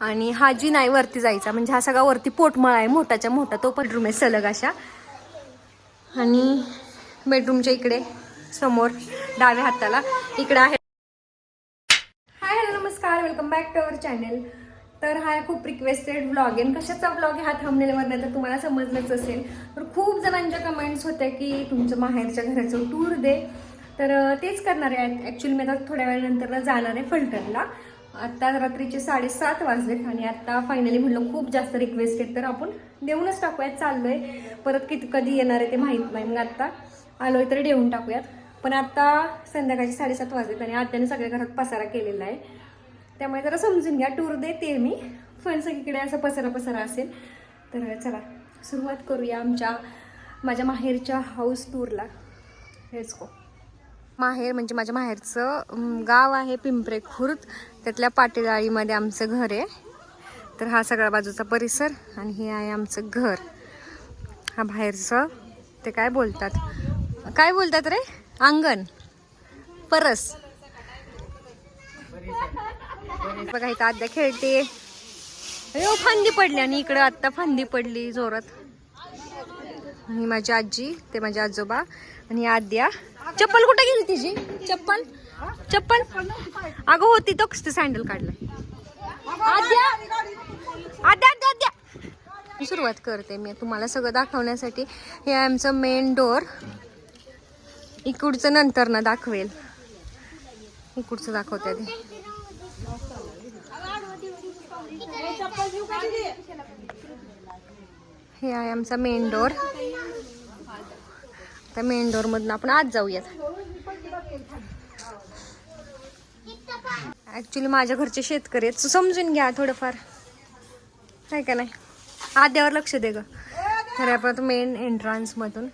आणि हा जी नाही वरती जायचा म्हणजे हा सगळा वरती पोटमळा आहे मोठाच्या मोठा तो बेडरूम आहे सलग अशा. आणि बेडरूमच्या इकडे समोर डाव्या हाताला इकडे आहे. हाय हॅलो नमस्कार welcome back to our channel तर हा खूप रिक्वेस्टेड व्लॉग आहे. कशाचा ब्लॉग आहे हा थांबलेल्यावर नाही तर तुम्हाला समजलंच असेल. तर खूप जणांच्या कमेंट्स होत्या की तुमचं माहेरच्या घराचं टूर दे. तर तेच करणार आहे. ॲक्च्युली मी आता थोड्या वेळानंतर जाणार आहे फलटणला. आत्ता रात्रीचे साडेसात वाजलेत आणि आत्ता फायनली म्हटलं खूप जास्त रिक्वेस्ट आहेत तर आपण देऊनच टाकूयात. चाललोय. परत किती कधी येणार आहे ते माहीत नाही. मग आत्ता आलो आहे तर देऊन टाकूयात. पण आत्ता संध्याकाळचे साडेसात वाजलेत आणि आत्याने सगळ्या घरात पसारा केलेला आहे. त्यामुळे जरा समजून घ्या. टूर देते मी. पण सगळीकडे असं पसारा पसारा असेल तर चला सुरुवात करूया आमच्या माझ्या माहेरच्या हाऊस टूरला हेच को माहेर म्हणजे माझ्या माहेरचं गाव आहे पिंपरे खुर्द त्यातल्या पाटीदाळीमध्ये आमचं घर आहे. तर हा सगळा बाजूचा परिसर आणि हे आहे आमचं घर. हा बाहेरचं. ते काय बोलतात? काय बोलतात रे? अंगण. परस. बघा इथं आद्या खेळते. अयो फांदी पडली आणि इकडं आत्ता फांदी पडली जोरात. आणि माझी आजी ते माझे आजोबा आणि आद्या. चप्पल कुठे गेली तिची? चप्पल? चप्पल? अगं होती तो कसं सँडल काढलाय आद्या! सुरुवात करते मी तुम्हाला सगळं दाखवण्यासाठी. हे आमचं मेन डोर इकडचं नंतर ना दाखवेल. इकडचं दाखवते आधी. हे आहे आमचा मेन डोर त्या मेन मधून आपण आज जाऊयात. ऍक्च्युली माझ्या घरचे शेतकरी आहेत. समजून घ्या थोडंफार. काय का नाही? आद्यावर लक्ष दे ग. तर आपण मेन एंट्रान्स मधून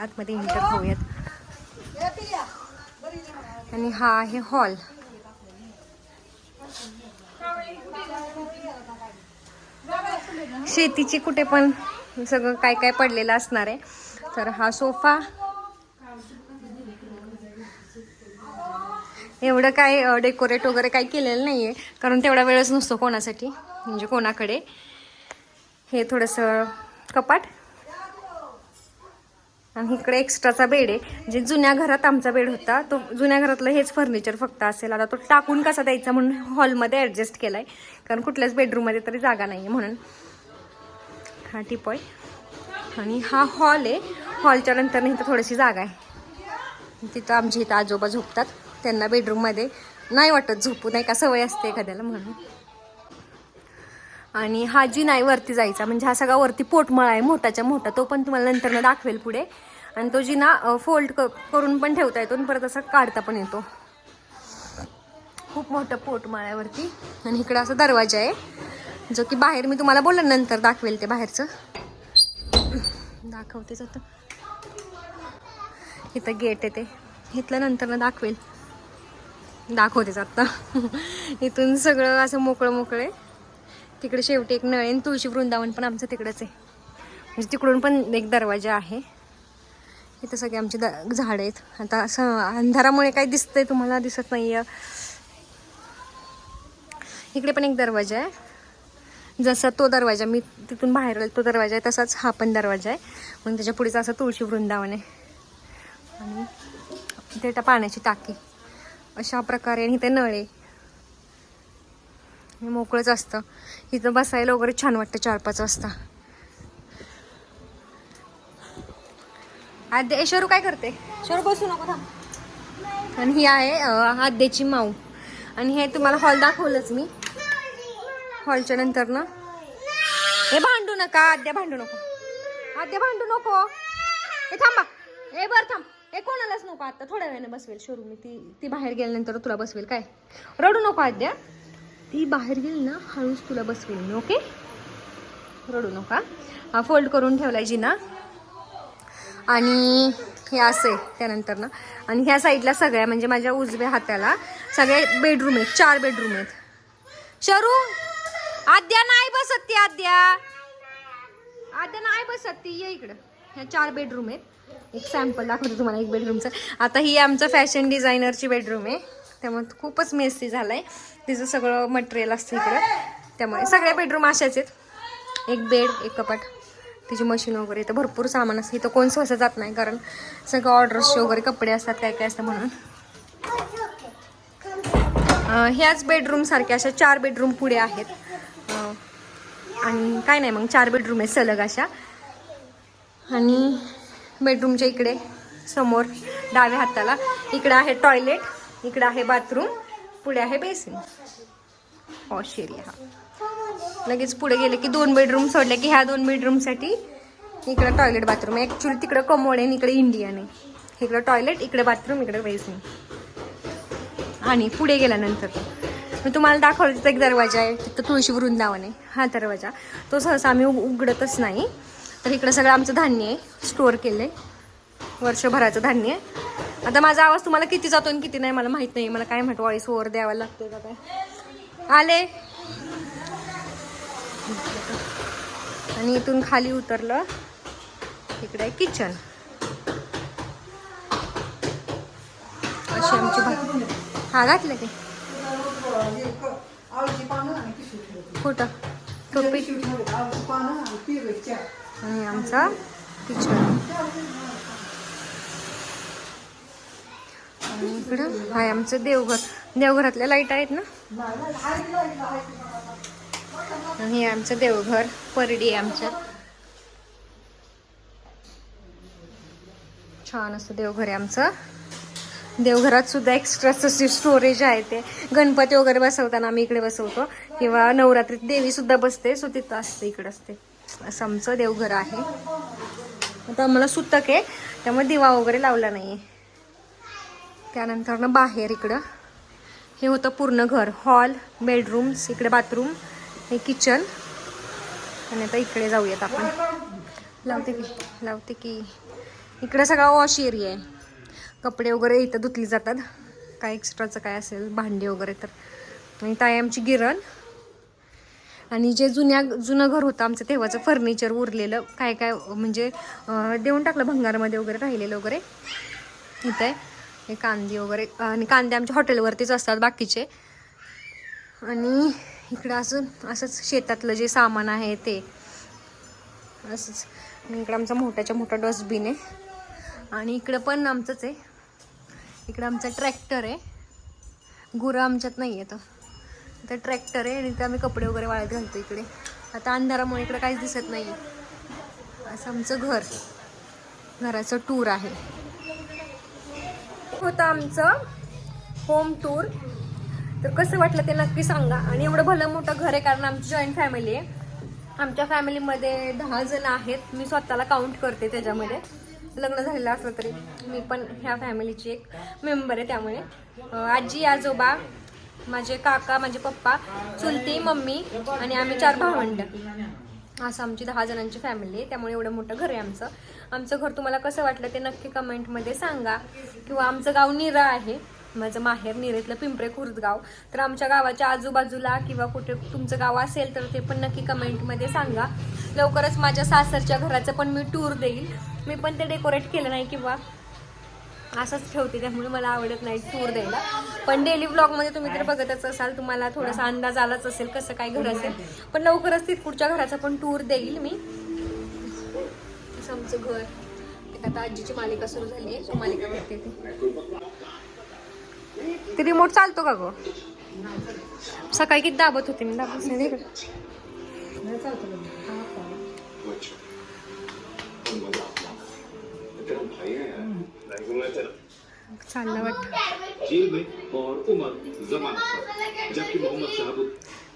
आतमध्ये एंटर होऊयात. आणि हा आहे हॉल शेतीची कुठे पण सगळं काय काय पडलेलं असणार आहे. तर हा सोफा. एवढं काय डेकोरेट वगैरे काही केलेलं नाही आहे कारण तेवढा वेळच नसतो कोणासाठी म्हणजे कोणाकडे. हे थोडंसं कपाट. आणि इकडे एक्स्ट्राचा बेड आहे. जे जुन्या घरात आमचा बेड होता तो जुन्या घरातलं हेच फर्निचर फक्त असेल. आता तो टाकून कसा द्यायचा म्हणून हॉलमध्ये ॲडजस्ट केला आहे कारण कुठल्याच बेडरूममध्ये तरी जागा नाही आहे म्हणून. हा टिपॉय. आणि हा हॉल आहे. हॉलच्या नंतर इथं थोडीशी जागा आहे. तिथं आमच्या इथं आजोबा झोपतात. त्यांना बेडरूममध्ये नाही वाटत झोपू नाही का? सवय असते एखाद्याला म्हणून. आणि हा जी नाही वरती जायचा म्हणजे हा सगळा वरती पोटमळा आहे मोठाच्या मोठा तो पण तुम्हाला नंतर दाखवेल पुढे. आणि तो जिना फोल्ड क करून पण ठेवता येतो आणि परत असा काढता पण येतो. खूप मोठं पोटमाळ्यावरती आहे वरती. आणि इकडं असा दरवाजा आहे जो की बाहेर मी तुम्हाला बोललं नंतर दाखवेल ते बाहेरचं. दाखवतेच होतं इथं गेट आहे ते. इथलं नंतर ना दाखवेल. दाखवतेच आत्ता इथून सगळं असं मोकळं मोकळं आहे. तिकडे शेवटी एक नळ तुळशी वृंदावन पण आमचं तिकडंच आहे. म्हणजे तिकडून पण एक दरवाजा आहे. इथं सगळे आमचे द झाडं आहेत. आता असं अंधारामुळे काय दिसतंय तुम्हाला दिसत नाही आहे इकडे पण एक दरवाजा आहे. जसा तो दरवाजा मी तिथून बाहेर आले तो दरवाजा आहे तसाच हा पण दरवाजा आहे. मग त्याच्या पुढेच असं तुळशी वृंदावन आहे. आणि इथे त्या पाण्याची टाकी. अशा प्रकारे आणि इथे नळ. हे मोकळंच असतं. इथं बसायला वगैरे छान वाटतं चार पाच वाजता. आद्या शरू काय करते? शरू बसू नको थांब. आणि ही आहे आद्याची माऊ. आणि हे तुम्हाला हॉल दाखवलंच मी. हॉलच्या नंतर ना. हे भांडू नका आद्या भांडू नको. आद्या भांडू नको. हे थांबा. हे बर थांब. हे कोणालाच नको आता. थोड्या वेळाने बसवेल शोरू. मी ती ती बाहेर गेल्यानंतर तुला बसवेल. काय? रडू नको आद्या. ती बाहेर गेली ना हळूच तुला बसवेल मी ओके? रडू नका. हा फोल्ड करून ठेवलाय जिना. आणि हे असं आहे त्यानंतर ना. आणि ह्या साईडला सगळ्या म्हणजे माझ्या उजव्या हाताला सगळे बेडरूम आहेत. चार बेडरूम आहेत. शरू! आद्या नाही बसत ती आद्या. आद्या नाही बसत ती. ये इकडं. ह्या चार बेडरूम आहेत. एक सॅम्पल दाखवते तुम्हाला एक बेडरूमचं आता ही आमचं फॅशन डिझायनरची बेडरूम आहे. त्यामुळे खूपच मेस्सी झालं आहे तिचं सगळं मटेरियल असतं इकडं. त्यामुळे सगळ्या बेडरूम अशाच आहेत. एक बेड एक कपाट तिची मशीन वगैरे इथं भरपूर सामान असतं. इथं कोण सहसा जात नाही कारण सगळं ऑर्डर्सचे वगैरे कपडे असतात काय काय असतं म्हणून. ह्याच बेडरूमसारख्या अशा चार बेडरूम पुढे आहेत. आणि काय नाही मग चार बेडरूम आहे सलग अशा. आणि बेडरूमच्या इकडे समोर डाव्या हाताला. इकडे आहे टॉयलेट इकडे आहे बाथरूम पुढे आहे बेसिन वॉश एरिया हा लगेच पुढे गेले की दोन बेडरूम सोडले की ह्या दोन बेडरूमसाठी इकडे टॉयलेट बाथरूम ॲक्च्युली तिकडं कमोड आहे आणि इकडे इंडियन आहे. इकडं टॉयलेट इकडे बाथरूम इकडे बेसिन आणि पुढे गेल्यानंतर मी तुम्हाला दाखवलं तिथं एक दरवाजा आहे. तिथं तुळशी वृंदावन आहे. हा दरवाजा. तो सहसा आम्ही उघडतच नाही. तर इकडं सगळं आमचं धान्य आहे. स्टोअर केलं आहे वर्षभराचं धान्य आहे. आता माझा आवाज तुम्हाला किती जातो आणि किती नाही मला माहीत नाही मला काय म्हणतो वॉइस ओव्हर द्यावा लागतोय का काय आले. आणि इथून खाली उतरलं. इकडे आहे किचन अशी आमची भाजी हा घातलं की. कुठं? टोपी. आणि आमचा किचन आणि इकडं हाय आमचं देवघर. देवघरातल्या लाइट आहेत ना? आणि आमचं देवघर. परडी आहे आमच्या छान असं देवघर आहे आमचं. देवघरात सुद्धा एक्स्ट्रा एक्स्ट्राचं स्टोरेज आहे ते. गणपती वगैरे बसवताना आम्ही इकडे बसवतो. किंवा नवरात्रीत देवी सुद्धा बसते सो तिथं असते इकडे असते. असं आमचं देवघर आहे. आता आम्हाला सुतक आहे. त्यामुळे दिवा वगैरे लावला नाही त्यानंतर ना बाहेर इकडं. हे होतं पूर्ण घर. हॉल बेडरूम्स इकडे बाथरूम हे किचन आणि आता इकडे जाऊयात आपण. लावते की लावते की. इकडे सगळा वॉश एरिया आहे. कपडे वगैरे इथं धुतली जातात. काय एक्स्ट्राचं काय असेल भांडी वगैरे तर. आणि ताई आमची गिरण आणि जे जुन्या जुनं घर होतं आमचं तेव्हाचं फर्निचर उरलेलं काय काय म्हणजे देऊन टाकलं भंगारमध्ये वगैरे राहिलेलं वगैरे. इथं आहे हे कांदे वगैरे आणि कांदे आमच्या हॉटेलवरतीच असतात बाकीचे. आणि इकडं अजून असंच शेतातलं जे सामान आहे ते. असंच. आणि इकडं आमचा मोठ्याच्या मोठा डस्टबिन आहे. आणि इकडं पण आमचंच आहे. इकडं आमचा ट्रॅक्टर आहे. गुरं आमच्यात नाही येतं तर ट्रॅक्टर आहे आणि इथं आम्ही कपडे वगैरे वाळत घालतो इकडे. आता अंधारामुळे इकडे काहीच दिसत नाही असं आमचं घर. घराचं टूर आहे. होतं आमचं होम टूर तर कसं वाटलं ते नक्की सांगा. आणि एवढं भलं मोठं घर आहे कारण आमची जॉईंट फॅमिली आहे. आमच्या फॅमिलीमध्ये दहा जण आहेत. मी स्वतःला काउंट करते त्याच्यामध्ये. लग्न झालेलं असलं तरी. मी पण ह्या फॅमिलीची एक मेंबर आहे त्यामुळे. आजी आजोबा माझे काका माझे पप्पा चुलती मम्मी आणि आम्ही चार भावंड. असं आमची दहा जणांची फॅमिली आहे. त्यामुळे एवढं मोठं घर आहे आमचं. आमचं घर तुम्हाला कसं वाटलं ते नक्की कमेंटमध्ये सांगा. किंवा आमचं गाव निरा आहे. माझं माहेर निरेतलं पिंपरे खुर्द गाव तर आमच्या गावाच्या आजूबाजूला किंवा कुठे तुमचं गाव असेल तर ते पण नक्की कमेंटमध्ये सांगा. लवकरच माझ्या सासरच्या घराचं पण मी टूर देईल. मी पण ते डेकोरेट केलं नाही किंवा असंच ठेवते त्यामुळे मला आवडत नाही टूर द्यायला. पण डेली ब्लॉगमध्ये तुम्ही तर बघतच असाल तुम्हाला थोडासा अंदाज आलाच असेल कसं काय घर असेल. पण लवकरच तिथपुढच्या घराचा पण टूर देईल मी. असं आमचं घर. एक आता आजीची मालिका सुरू झाली आहे सो मालिका बघते ती. ते रिमोट चालतो का गो? सकाळी किती दाबत होते मी दाबत नाही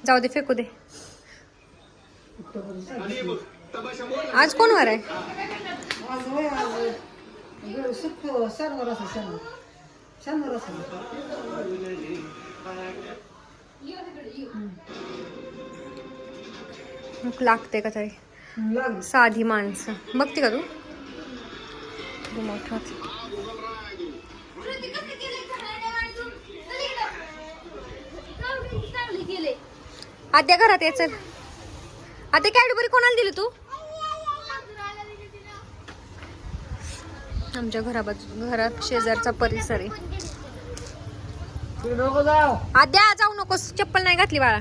जाऊ दे फेकू दे. आज कोण वर आहे? लागते का तरी? साधी माणसं. बघते का तू? रिमोट आद्या घरात यायचं आद्या कॅडबरी कोणाला दिली तू? आमच्या घराबाजू घरात शेजारचा परिसर आहे. नको जाऊ. आद्या जाऊ नकोस. चप्पल नाही घातली बाळा.